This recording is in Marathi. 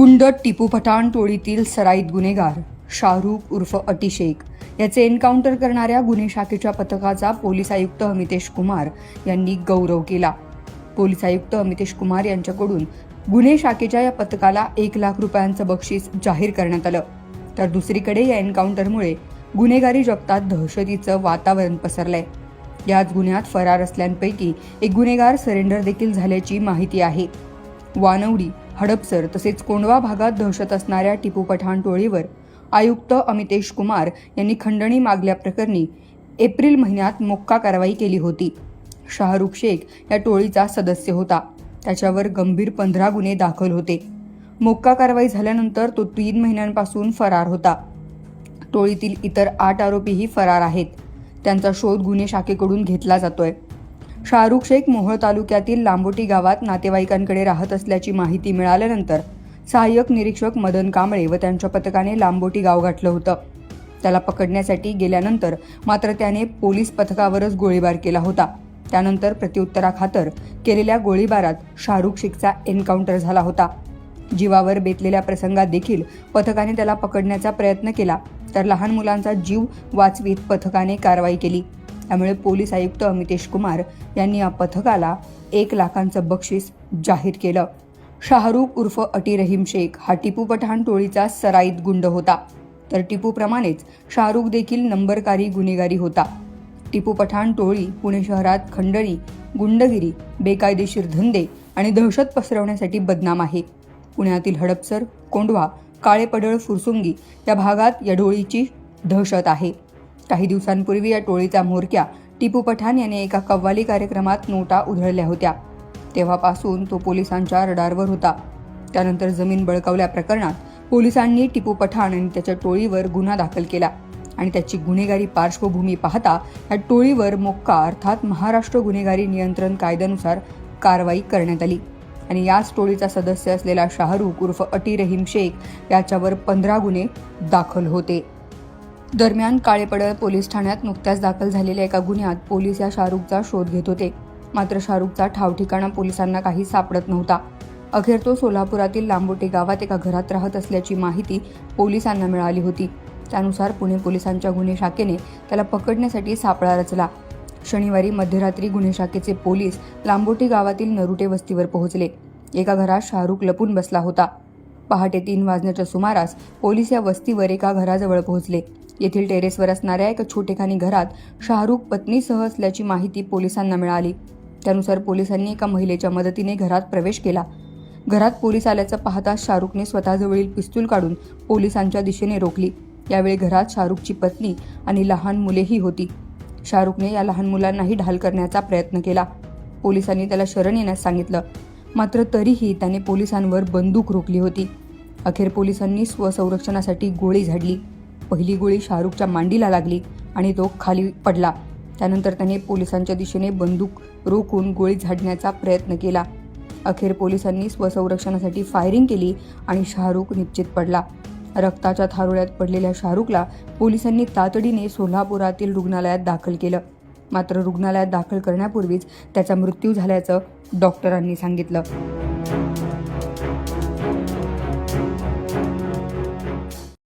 गुंड टिपू पठाण टोळीतील सराईत गुन्हेगार शाहरुख उर्फ अटी शेख याचे एन्काउंटर करणाऱ्या गुन्हे शाखेच्या पथकाचा पोलीस आयुक्त अमितेश कुमार यांनी गौरव केला. पोलीस आयुक्त अमितेश कुमार यांच्याकडून गुन्हे शाखेच्या या पथकाला एक लाख रुपयांचं बक्षीस जाहीर करण्यात आलं. तर दुसरीकडे या एन्काउंटरमुळे गुन्हेगारी जगतात दहशतीचं वातावरण पसरलंय. याच गुन्ह्यात फरार असल्यांपैकी एक गुन्हेगार सरेंडर देखील झाल्याची माहिती आहे. वानवडी हडपसर तसेच कोंडवा भागात दहशत असणाऱ्या टिपू पठाण टोळीवर आयुक्त अमितेश कुमार यांनी खंडणी मागल्याप्रकरणी एप्रिल महिन्यात मोक्का कारवाई केली होती. शाहरुख शेख या टोळीचा सदस्य होता. त्याच्यावर गंभीर पंधरा गुन्हे दाखल होते. मोक्का कारवाई झाल्यानंतर तो तीन महिन्यांपासून फरार होता. टोळीतील इतर आठ आरोपीही फरार आहेत. त्यांचा शोध गुन्हे शाखेकडून घेतला जातोय. शाहरुख शेख मोहोळ तालुक्यातील लांबोटी गावात नातेवाईकांकडे राहत असल्याची माहिती मिळाल्यानंतर सहाय्यक निरीक्षक मदन कांबळे व त्यांच्या पथकाने लांबोटी गाव गाठलं होतं. त्याला पकडण्यासाठी गेल्यानंतर मात्र त्याने पोलीस पथकावरच गोळीबार केला होता. त्यानंतर प्रत्युत्तराखातर केलेल्या गोळीबारात शाहरुख शेखचा एन्काउंटर झाला होता. जीवावर बेतलेल्या प्रसंगात देखील पथकाने त्याला पकडण्याचा प्रयत्न केला तर लहान मुलांचा जीव वाचवीत पथकाने कारवाई केली. त्यामुळे पोलीस आयुक्त अमितेश कुमार यांनी या पथकाला एक लाखांचं बक्षीस जाहीर केलं. शाहरुख उर्फ अटी रहीम शेख हा टिपू पठाण टोळीचा सराईत गुंड होता. तर टिपूप्रमाणेच शाहरुख देखील नंबरकारी गुन्हेगारी होता. टिपू पठाण टोळी पुणे शहरात खंडणी गुंडगिरी बेकायदेशीर धंदे आणि दहशत पसरवण्यासाठी बदनाम आहे. पुण्यातील हडपसर कोंढवा काळेपडळ फुरसुंगी या भागात या डोळीची दहशत आहे. काही दिवसांपूर्वी या टोळीचा म्होरक्या टिपू पठाण याने एका कव्वाली कार्यक्रमात नोटा उधळल्या होत्या. तेव्हापासून तो पोलिसांच्या रडारवर होता. त्यानंतर जमीन बळकावल्या प्रकरणात पोलिसांनी टिपू पठाण आणि त्याच्या टोळीवर गुन्हा दाखल केला आणि त्याची गुन्हेगारी पार्श्वभूमी पाहता या टोळीवर मोक्का अर्थात महाराष्ट्र गुन्हेगारी नियंत्रण कायद्यानुसार कारवाई करण्यात आली आणि याच टोळीचा सदस्य असलेला शाहरुख उर्फ अटी रहीम शेख याच्यावर पंधरा गुन्हे दाखल होते. दरम्यान काळेपडळ पोलीस ठाण्यात नुकत्याच दाखल झालेल्या एका गुन्ह्यात पोलीस या शाहरुखचा शोध घेत होते. मात्र शाहरुखचा ठावठिकाणा पोलिसांना काही सापडत नव्हता. अखेर तो सोलापुरातील लांबोटे गावात एका घरात राहत असल्याची माहिती पोलिसांना मिळाली होती. त्यानुसार पुणे पोलिसांच्या गुन्हे शाखेने त्याला पकडण्यासाठी सापळा रचला. शनिवारी मध्यरात्री गुन्हे शाखेचे पोलीस लांबोटी गावातील नरुटे वस्तीवर पोहोचले. एका घरात शाहरुख लपून बसला होता. पहाटे तीन वाजण्याच्या सुमारास पोलीस या वस्तीवर एका घराजवळ पोहोचले. येथील टेरेसवर असणाऱ्या एका छोटेखानी घरात शाहरुख पत्नीसह असल्याची माहिती पोलिसांना मिळाली. त्यानुसार पोलिसांनी एका महिलेच्या मदतीने घरात प्रवेश केला. घरात पोलीस आल्याचं पाहता शाहरुखने स्वतःजवळील पिस्तूल काढून पोलिसांच्या दिशेने रोखली. यावेळी घरात शाहरुखची पत्नी आणि लहान मुलेही होती. शाहरुखने या लहान मुलांनाही ढाल करण्याचा प्रयत्न केला. पोलिसांनी त्याला शरण येण्यास सांगितलं. मात्र तरीही त्याने पोलिसांवर बंदूक रोखली होती. अखेर पोलिसांनी स्वसंरक्षणासाठी गोळी झाडली. पहिली गोळी शाहरुखच्या मांडीला लागली आणि तो खाली पडला. त्यानंतर त्याने पोलिसांच्या दिशेने बंदूक रोखून गोळी झाडण्याचा प्रयत्न केला. अखेर पोलिसांनी स्वसंरक्षणासाठी फायरिंग केली आणि शाहरुख निश्चित पडला. रक्ताच्या थारोळ्यात पडलेल्या शाहरुखला पोलिसांनी तातडीने सोलापुरातील रुग्णालयात दाखल केलं. मात्र रुग्णालयात दाखल करण्यापूर्वीच त्याचा मृत्यू झाल्याचं डॉक्टरांनी सांगितलं.